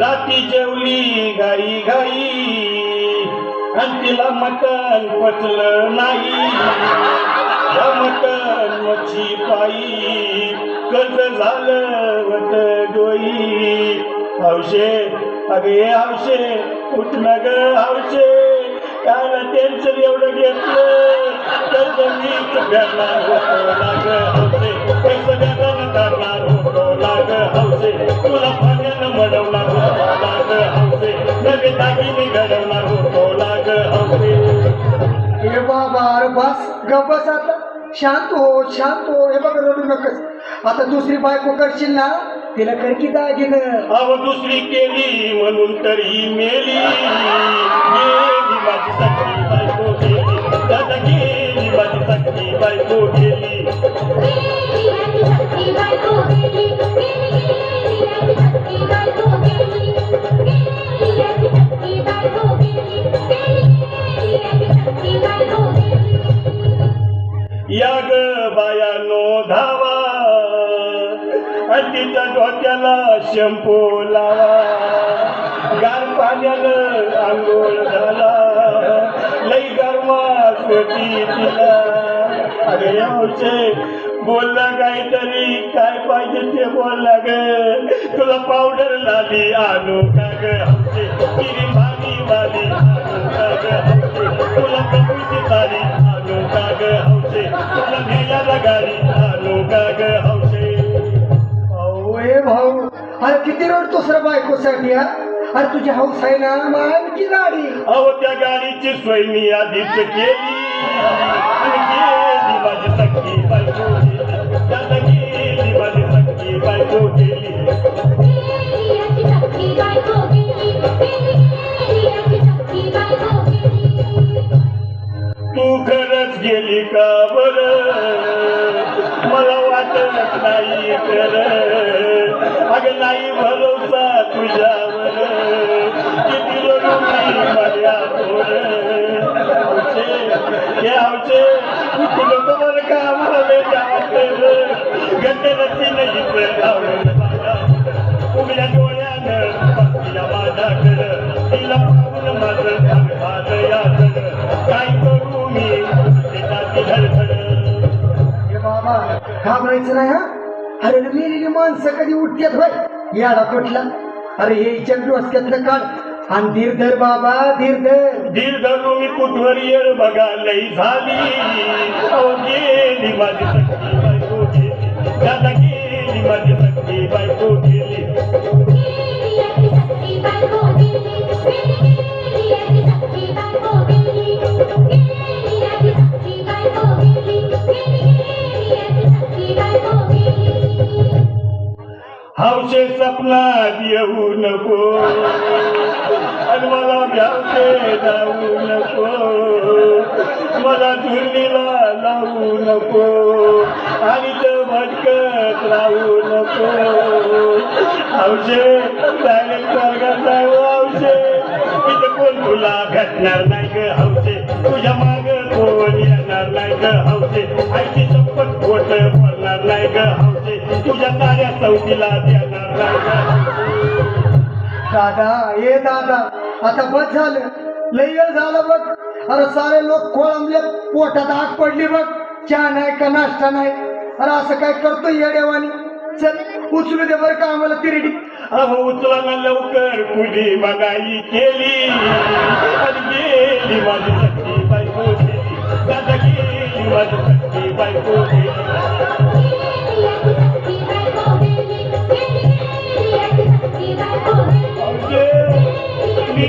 राती जेवली गाई गाई आणि तिला मटण पचलं नाही. मटण मच्छी पायी कर्ज झालं वट डोई. हौशे अगे हौशे उठ नग ग हौशे काय टेन्शन एवढं घेतलं तर मी सगळ्यांना होतो लाग हौशे पैसे देताना करणार होतो लाग हौशे बस ग बस आता शांत हो शांत हो. हे बघ रडू नकस. आता दुसरी बायको करशील ना तिला कर की दागिन अव दुसरी केली म्हणून तर मेली. गेली माझी बायको गेली. दादा गेली माझी बायको गेली. या ग बायानो धावा. आणि तिच्या डोक्याला शंपू लावा. गार पाण्यानं आंघोळ झाला. लई गरमा होती तिला. अरे यावचे बोलला काहीतरी. काय पाहिजे ते बोलला ग. तुला पावडर लाली आणू का ग? आमचे अरे किती बायकोसाठी अरे तुझी हौस आहे ना मग आणखी गाडी. अहो त्या गाडीची सोय मी आधीच केली. आणि गेली माझी सख्खी बायको त्याला माझी सख्खी बायको तू खरंच गेली का बर? मला वाटत नाही खरं. मग नाही भरोसा तुझ्यावर. किती रडून माझ्या हे आवचे तुला तर का मला गंडरची नाही उघड्या डोळ्यानं तिला माझा कर तिला पाहून माझं भाग झालं काय करू मी? त्याची हे बाबा घाबरायचं नाही हा? अरे मेलेली माणसं कधी उठतात होय? याला कुठला? अरे हे हिच्या डोसक्यातलं काढ आणि धीर धर बाबा धीर धर धीर धरून मी कुठवर येळ बघा लई झाली. अहो गेली माझी सख्खी बायको गेली. दादा गेली माझी सख्खी बायको गेली. हौशे सपनात येऊ नको. आणि मला भ्यावते जाऊ नको. मला झुलीला लावू नको. आणि तो भटकत राहू नको. हौशे चालेल स्वर्गात कोण तुला भेटणार नाही ग हौसे? तुझ्या माग कोण येणार नाही ग हौसे? आईची संपत खोट भरणार नाही ग हौसे? तुझ्या साऱ्या चौकीला देणार नाही ग दादा ये दादा आता बस झालं. लय वेळ झाला बघ. अरे सारे लोक कोळंबले पोटात आग पडली बघ. चहा नाही का नाश्ता नाही? अरे असं काय करतोय येडेवानी चल. उचलू दे बर का आम्हाला तिरडी अहो उचला ना लवकर कुली मगाई केली. आणि गेली माझी सखी बायको दादा गेली माझी सखी बायको मी